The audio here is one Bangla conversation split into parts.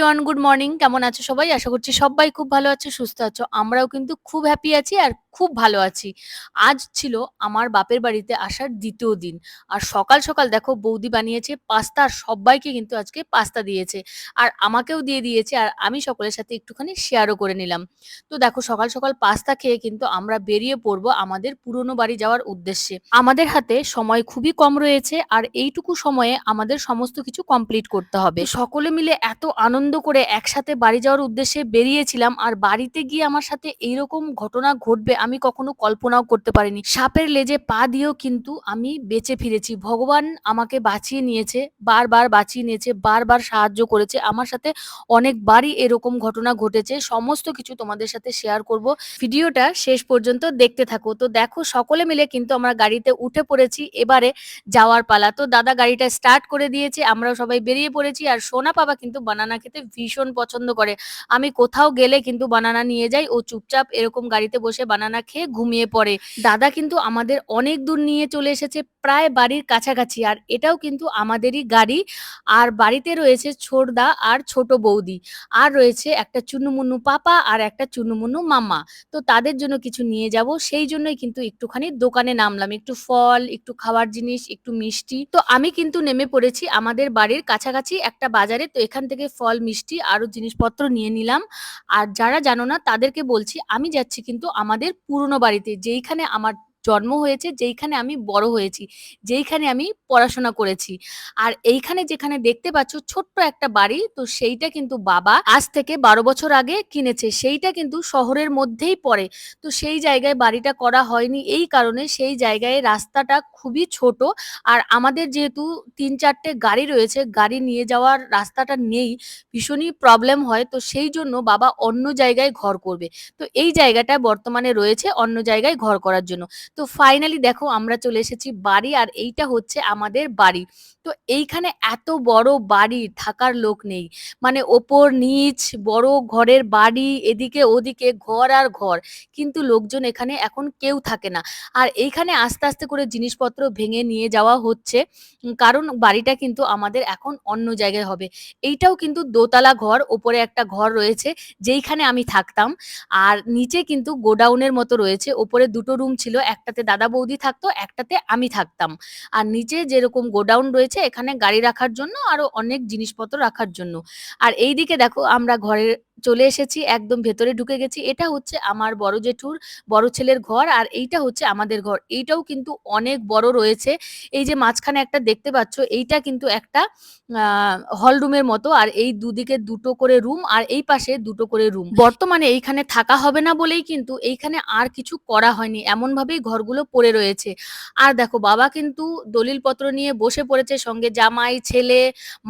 এভরিওয়ান গুড মর্নিং কেমন আছো সবাই? আশা করছি সবাই খুব ভালো আছো, সুস্থ আছো। আমরাও কিন্তু খুব হ্যাপি আছি আর খুব ভালো আছি। আজ ছিল আমার বাপের বাড়িতে আসার দ্বিতীয় দিন। আর সকাল সকাল দেখো বৌদি বানিয়েছে পাস্তা আর সবাইকে কিন্তু আজকে পাস্তা দিয়েছে। আর আমাকেও দিয়ে দিয়েছে আর আমি সকলের সাথে একটুখানি শেয়ারও করে নিলাম। তো দেখো সকাল সকাল পাস্তা খেয়ে কিন্তু আমরা বেরিয়ে পড়ব আমাদের পুরনো বাড়ি যাওয়ার উদ্দেশ্যে। আমাদের হাতে সময় খুবই কম রয়েছে আর এইটুকু সময়ে আমাদের সমস্ত কিছু কমপ্লিট করতে হবে। সকলে মিলে এত আনন্দ করে একসাথে বাড়ি যাওয়ার উদ্দেশ্যে বেরিয়েছিলাম আর বাড়িতে গিয়ে আমার সাথে এইরকম ঘটনা ঘটবে আমি কখনো কল্পনাও করতে পারিনি। সাপের লেজে পা দিয়েও কিন্তু আমি বেঁচে ফিরেছি। ভগবান আমাকে বাঁচিয়ে নিয়েছে, বারবার বাঁচিয়ে নিয়েছে, বারবার সাহায্য করেছে। আমার সাথে অনেকবারই এরকম ঘটনা ঘটেছে। সমস্ত কিছু তোমাদের সাথে শেয়ার করব। ভিডিওটা শেষ পর্যন্ত দেখতে থাকো। তো দেখো, সকলে মিলে কিন্তু আমরা গাড়িতে উঠে পড়েছি, এবারে যাওয়ার পালা। তো দাদা গাড়িটা স্টার্ট করে দিয়েছে, আমরাও সবাই বেরিয়ে পড়েছি আর সোনা পাবা কিন্তু বানানা খেতে ভীষণ পছন্দ করে। আমি কোথাও গেলে কিন্তু বানানা নিয়ে যাই ও চুপচাপ এরকম গাড়িতে বসে বানানা খেয়ে ঘুমিয়ে পড়ে। দাদা কিন্তু আমাদের অনেক দূর নিয়ে চলে এসেছে, প্রায় বাড়ির কাছাকাছি। আর এটাও কিন্তু আমাদেরই গাড়ি। আর বাড়িতে রয়েছে ছোটদা আর ছোট বৌদি। আর রয়েছে একটা চুন্নুমুন্নু পাপা আর একটা চুন্নুমুন্নু মামা তো তাদের জন্য কিছু নিয়ে যাব। সেই জন্যই কিন্তু একটুখানি দোকানে নামলাম। একটু ফল, একটু খাওয়ার জিনিস, একটু মিষ্টি। তো আমি কিন্তু নেমে পড়েছি আমাদের বাড়ির কাছাকাছি একটা বাজারে। তো এখান থেকে ফল মিষ্টি আরও জিনিসপত্র নিয়ে নিলাম। আর যারা জানো না, তাদেরকে বলছি, আমি যাচ্ছি কিন্তু আমাদের পুরনো বাড়িতে, যেইখানে আমার জন্ম হয়েছে, যেইখানে আমি বড় হয়েছি, যেইখানে আমি পড়াশোনা করেছি। আর এইখানে যেখানে দেখতে পাচ্ছ ছোট্ট একটা বাড়ি, তো সেইটা কিন্তু বাবা আজ থেকে বারো বছর আগে কিনেছে। সেইটা কিন্তু শহরের মধ্যেই পড়ে। তো সেই জায়গায় বাড়িটা করা হয়নি। এই কারণে সেই জায়গায় রাস্তাটা খুবই ছোট। আর আমাদের যেহেতু তিন চারটে গাড়ি রয়েছে, গাড়ি নিয়ে যাওয়ার রাস্তাটা নেই, ভীষণই প্রবলেম হয়। তো সেই জন্য বাবা অন্য জায়গায় ঘর করবে। তো এই জায়গাটা বর্তমানে রয়েছে অন্য জায়গায় ঘর করার জন্য। তো ফাইনালি দেখো আমরা চলে এসেছি বাড়ি আর এইটা হচ্ছে আমাদের বাড়ি। তো এইখানে এত বড় বাড়ি থাকার লোক নেই। মানে ওপর নিচ, বড় ঘরের বাড়ি, এদিকে ওদিকে ঘর আর ঘর। কিন্তু লোকজন এখানে এখন কেউ থাকে না। আর এইখানে আস্তে আস্তে করে জিনিসপত্র ভেঙে নিয়ে যাওয়া হচ্ছে। কারণ বাড়িটা কিন্তু আমাদের এখন অন্য জায়গায় হবে। এইটাও কিন্তু দোতলা ঘর, ওপরে একটা ঘর রয়েছে যেইখানে আমি থাকতাম। আর নিচে কিন্তু গোডাউনের মতো রয়েছে। ওপরে দুটো রুম ছিল একটাতে দাদা বৌদি থাকতো, একটাতে আমি থাকতাম। আর নিচে যেরকম গোডাউন রয়েছে, এখানে গাড়ি রাখার জন্য আরও অনেক জিনিসপত্র রাখার জন্য। আর এইদিকে দেখো, আমরা ঘরে চলে এসেছি, একদম ভেতরে ঢুকে গেছি। এটা হচ্ছে আমার বড় জেঠুর বড় ছেলের ঘর আর এইটা হচ্ছে আমাদের ঘর। এইটাও কিন্তু অনেক বড় রয়েছে। এই যে মাঝখানে একটা দেখতে পাচ্ছ, এইটা কিন্তু একটা হল রুমের মতো আর এই দুদিকে দুটো করে রুম আর এই পাশে দুটো করে রুম বর্তমানে এইখানে থাকা হবে না বলেই কিন্তু এইখানে আর কিছু করা হয়নি। এমন ভাবেই ঘরগুলো পড়ে রয়েছে। আর দেখো, বাবা কিন্তু দলিলপত্র নিয়ে বসে পড়েছে, সঙ্গে জামাই, ছেলে,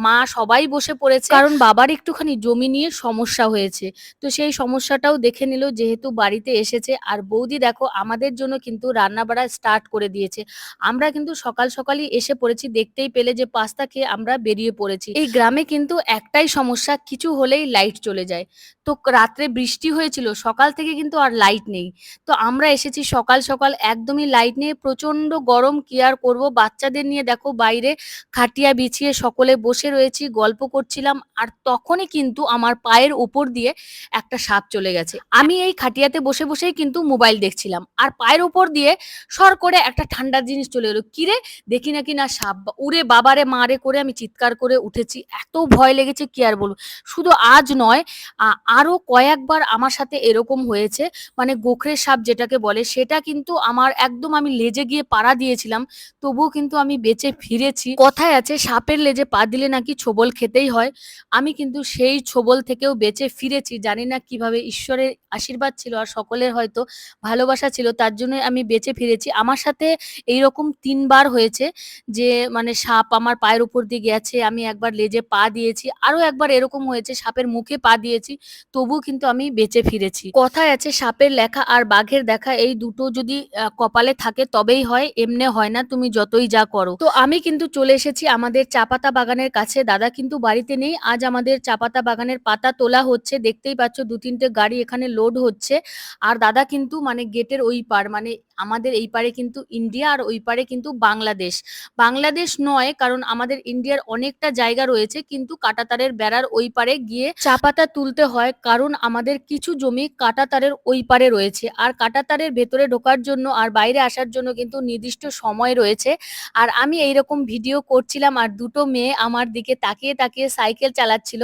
মা সবাই বসে পড়েছে। কারণ বাবার একটুখানি জমি নিয়ে সমস্যা হয়েছে। তো সেই সমস্যাটাও দেখে নিল, যেহেতু বাড়িতে এসেছে। আর বৌদি দেখো, আমাদের জন্য কিন্তু রান্না বাড়া স্টার্ট করে দিয়েছে। আমরা কিন্তু সকাল সকালই এসে পড়েছি, দেখতেই পেলে যে পাস্তা খেয়ে আমরা বেরিয়ে পড়েছি। এই গ্রামে কিন্তু একটাই সমস্যা, কিছু হলেই লাইট চলে যায়। তো রাত্রে বৃষ্টি হয়েছিল, সকাল থেকে কিন্তু আর লাইট নেই। তো আমরা এসেছি সকাল সকাল, একদমই লাইট নিয়ে প্রচণ্ড গরম কি আর করব। বাচ্চাদের নিয়ে দেখো বাইরে খাটিয়া বিছিয়ে সকলে বসে রয়েছি, গল্প করছিলাম। আর তখনই কিন্তু আমার পায়ের উপর দিয়ে একটা সাপ চলে গেছে। আমি এই খাটিয়াতে বসে বসেই কিন্তু মোবাইল দেখছিলাম। আর পায়ের উপর দিয়ে সর করে একটা ঠান্ডা জিনিস চলে এলো। কিরে দেখি নাকি না সাপ উড়ে বাবারে, মারে করে আমি চিৎকার করে উঠেছি। এত ভয় লেগেছে কি আর বলব? শুধু আজ নয় আ- আরও কয়েকবার আমার সাথে এরকম হয়েছে। মানে গোখরের সাপ যেটাকে বলে, সেটা কিন্তু আমার একদম আমি লেজে গিয়ে পাড়া দিয়েছিলাম, তবুও কিন্তু আমি বেঁচে ফিরেছি। কথায় আছে, সাপের লেজে পা দিলে নাকি ছোবল খেতেই হয়। আমি কিন্তু সেই ছোবল থেকেও বেঁচে ফিরেছি। জানি না কীভাবে ঈশ্বরের আশীর্বাদ ছিল আর সকলের হয়তো ভালোবাসা ছিল, তার জন্য আমি বেঁচে ফিরেছি। আমার সাথে এইরকম তিনবার হয়েছে যে মানে সাপ আমার পায়ের উপর দিয়ে গেছে, আমি একবার লেজে পা দিয়েছি। আরও একবার এরকম হয়েছে, সাপের মুখে পা দিয়েছি। তবু কিন্তু আমি বেঁচে ফিরেছি। কথায় আছে, সাপের লেখা আর বাঘের দেখা এই দুটো যদি কপালে থাকে তবেই হয়, এমনে হয় না, তুমি যতই যা করো। তো আমি কিন্তু চলে এসেছি আমাদের চাপাতা বাগানের কাছে। দাদা কিন্তু বাড়িতে নেই। আজ আমাদের চাপাতা বাগানের পাতা তোলা হচ্ছে। দেখতেই পাচ্ছ দু তিনটে গাড়ি এখানে লোড হচ্ছে। আর দাদা কিন্তু মানে গেটের ওই পার মানে আমাদের এই পারে কিন্তু ইন্ডিয়া আর ওই পারে কিন্তু বাংলাদেশ। বাংলাদেশ নয়, কারণ আমাদের ইন্ডিয়ার অনেকটা জায়গা রয়েছে, কিন্তু কাটাতারের বেড়ার ওই পারে গিয়ে চা পাতা তুলতে হয়, কারণ আমাদের কিছু জমি কাটাতারের ওই পারে রয়েছে। আর কাটাতারের ভেতরে ঢোকার জন্য আর বাইরে আসার জন্য কিন্তু নির্দিষ্ট সময় রয়েছে। আর আমি এইরকম ভিডিও করছিলাম আর দুটো মেয়ে আমার দিকে তাকিয়ে তাকিয়ে সাইকেল চালাচ্ছিল,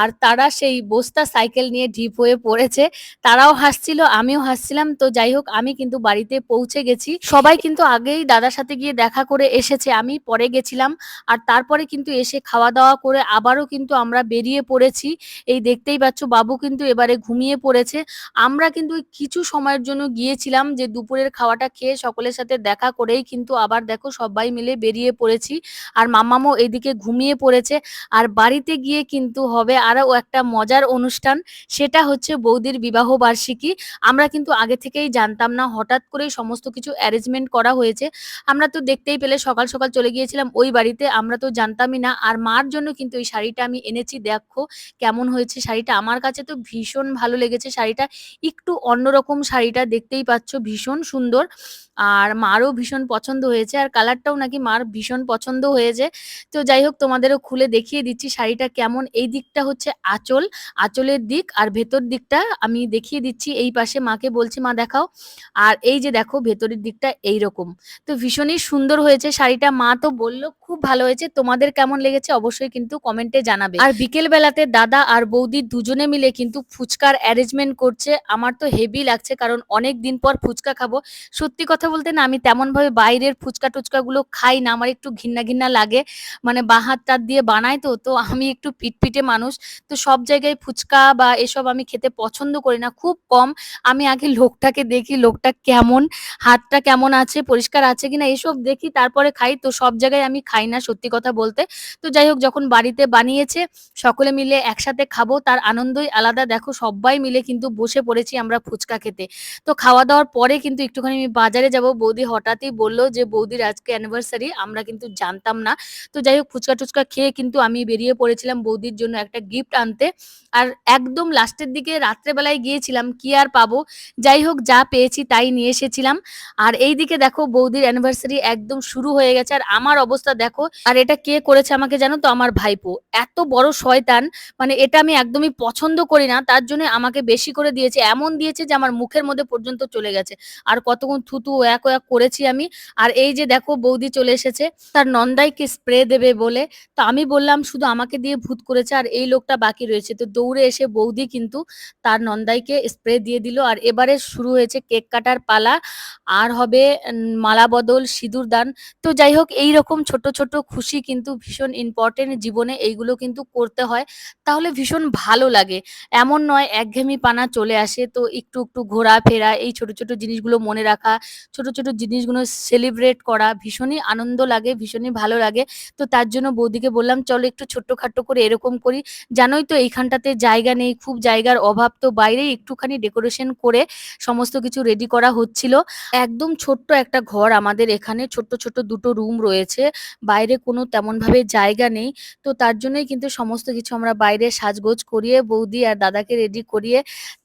আর তারা সেই বস্তা সাইকেল নিয়ে ঢিপ হয়ে পড়েছে। তারাও হাসছিল, আমিও হাসছিলাম। তো যাই হোক, আমি কিন্তু বাড়িতে পৌঁছে গেছি। সবাই কিন্তু আগেই দাদার সাথে গিয়ে দেখা করে এসেছে। আমি পরে গেছিলাম আর তারপরে কিন্তু এসে খাওয়া দাওয়া করে আবারও কিন্তু আমরা বেরিয়ে পড়েছি। এই দেখতেই পাচ্ছ বাবু কিন্তু এবারে ঘুমিয়ে পড়েছে। আমরা কিন্তু কিছু সময়ের জন্য গিয়েছিলাম যে দুপুরের খাওয়াটা খেয়ে সকলের সাথে দেখা করেই কিন্তু আবার দেখো সবাই মিলে বেরিয়ে পড়েছি। আর মামামও এদিকে ঘুমিয়ে পড়েছে। আর বাড়িতে গিয়ে কিন্তু হবে আরও একটা মজার অনুষ্ঠান। সেটা হচ্ছে বৌদির বিবাহ বার্ষিকী। আমরা কিন্তু আগে থেকেই জানতাম না হঠাৎ করেই সমস্ত কিছু অ্যারেঞ্জমেন্ট করা হয়েছে। আমরা তো দেখতেই পেলে সকাল সকাল চলে গিয়েছিলাম ওই বাড়িতে, আমরা তো জানতামই না। আর মার জন্য কিন্তু এই শাড়িটা আমি এনেছি, দেখো কেমন হয়েছে শাড়িটা। আমার কাছে তো ভীষণ ভালো লেগেছে শাড়িটা। একটু অন্যরকম শাড়িটা দেখতেই পাচ্ছ, ভীষণ সুন্দর। আর মারও ভীষণ পছন্দ হয়েছে। আর কালারটাও নাকি মার ভীষণ পছন্দ হয়েছে। তো যাই হোক, তোমাদেরও খুলে দেখিয়ে দিচ্ছি শাড়িটা কেমন। এই দিকটা হচ্ছে আঁচল, আঁচলের দিক আর ভেতর দিকটা আমি দেখিয়ে দিচ্ছি। এই পাশে মাকে বলছি, মা দেখাও। আর এই যে দেখো ভেতরের দিকটা এই রকম তো ভীষণই সুন্দর হয়েছে। শাড়িটা মা তো বলল, খুব ভালো হয়েছে। তোমাদের কেমন লেগেছে অবশ্যই কিন্তু কমেন্টে জানাবে। আর বিকেল বেলাতে দাদা আর বৌদি দুজনে মিলে কিন্তু ফুচকার অ্যারেঞ্জমেন্ট করছে। আমার তো হেভি লাগছে কারণ অনেক দিন পর ফুচকা খাব। সত্যি কথা বলতে না, আমি তেমন ভাবে বাইরের ফুচকা টুচকা গুলো খাই না। আমার একটু ঘিন্না ঘিন্না লাগে। মানে বাঁ হাত টাত দিয়ে বানায় তো তো আমি একটু পিটপিটে মানুষ। তো সব জায়গায় ফুচকা বা এসব আমি খেতে পছন্দ করি না। খুব কম। আমি আগে লোকটাকে দেখি লোকটা কেমন। হাতটা কেমন আছে, পরিষ্কার আছে কিনা, এসব দেখি, তারপরে খাই। তো সব জায়গায় আমি খাই না, সত্যি কথা বলতে। তো যাই হোক, যখন বাড়িতে বানিয়েছে, সকলে মিলে একসাথে খাব, তার আনন্দই আলাদা। দেখো, সবাই মিলে কিন্তু বসে পড়েছি আমরা ফুচকা খেতে। তো খাওয়া দাওয়ার পরে কিন্তু একটুখানি আমি বাজারে যাব। বৌদি হঠাৎই বলল যে, বৌদির আজকে অ্যানিভার্সারি আমরা কিন্তু জানতাম না। তো যাই হোক, ফুচকা টুচকা খেয়ে কিন্তু আমি বেরিয়ে পড়েছিলাম বৌদির জন্য একটা গিফট আনতে। আর একদম লাস্টের দিকে রাত্রেবেলায় গিয়েছিলাম, কি আর পাবো? যাই হোক, যা পেয়েছি তাই নিয়ে এসেছিলাম আর এইদিকে দেখো বৌদির অ্যানিভার্সারি একদম শুরু হয়ে গেছে। আর আমার অবস্থা দেখো, আর এটা কে করেছে আমাকে জানো তো? আমার ভাইপো। এত বড় শয়তান মানে এটা আমি একদমই পছন্দ করি না। তার জন্য আমাকে বেশি করে দিয়েছে। এমন দিয়েছে যে আমার মুখের মধ্যে পর্যন্ত চলে গেছে। আর কতক্ষণ থুতু এক এক করেছি আমি। আর এই যে দেখো বৌদি চলে এসেছে। তার নন্দাইকে স্প্রে দেবে বলে। তো আমি বললাম, শুধু আমাকে দিয়ে ভূত করেছে আর এই লোকটা বাকি রয়েছে। তো দৌড়ে এসে বৌদি কিন্তু তার নন্দাইকে স্প্রে দিয়ে দিল। আর এবারে শুরু হয়েছে কেক কাটার পালা। আর হবে মালা বদল, সিঁদুর দান। তো যাই হোক এই রকম ছোট ছোট খুশি কিন্তু ভীষণ ইম্পর্টেন্ট জীবনে এইগুলো কিন্তু করতে হয়। তাহলে ভীষণ ভালো লাগে। এমন নয়, একঘেয়েমি পানা চলে আসে। তো একটু একটু ঘোরাফেরা এই ছোট ছোট জিনিসগুলো মনে রাখা, ছোট ছোট জিনিসগুলো সেলিব্রেট করা ভীষণই আনন্দ লাগে, ভীষণই ভালো লাগে। তো তার জন্য বৌদিকে বললাম, চলো একটু ছোট্টখাট্টো করে এরকম করি। জানোই তো এইখানটাতে জায়গা নেই, খুব জায়গার অভাব তো বাইরে একটুখানি ডেকোরেশন করে সমস্ত কিছু রেডি করা হচ্ছিল। একদম ছোট্ট একটা ঘর আমাদের এখানে। ছোট্ট ছোট্ট দুটো রুম রয়েছে। বাইরে কোনো তেমন ভাবে জায়গা নেই। তো তার জন্যই কিন্তু সমস্ত কিছু আমরা বাইরে সাজগোজ করিয়ে বৌদি আর দাদাকে রেডি করিয়ে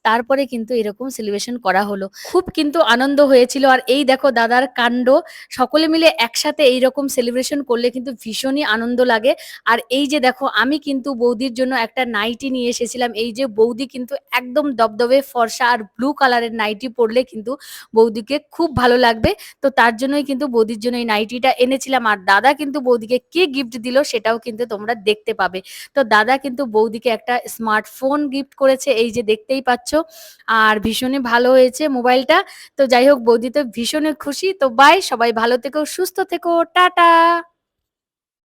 তারপরে কিন্তু এরকম সেলিব্রেশন করা হলো। খুব কিন্তু আনন্দ হয়েছিল। আর এই দেখো দাদার কাণ্ড, সকলে মিলে একসাথে এইরকম সেলিব্রেশন করলে কিন্তু ভীষণই আনন্দ লাগে। আর এই যে দেখো, আমি কিন্তু বৌদির জন্য একটা নাইটি নিয়ে এসেছিলাম। এই যে বৌদি কিন্তু একদম দবদবে ফর্সা আর ব্লু কালারের নাইটি পরলে কিন্তু বৌদিকে খুব ভালো লাগবে। তো তার জন্যই কিন্তু বৌদির জন্য এই নাইটিটা এনেছিলাম। আর দাদা কিন্তু বৌদিকে কি গিফট দিল সেটাও কিন্তু তোমরা দেখতে পাবে। তো দাদা কিন্তু বৌদিকে একটা স্মার্টফোন গিফট করেছে, এই যে দেখতেই পাচ্ছ। আর ভীষণই ভালো হয়েছে মোবাইলটা। তো যাই হোক, বৌদি তো ভীষণই খুশি। তো বাই সবাই ভালো থেকো, সুস্থ থেকো, টাটা!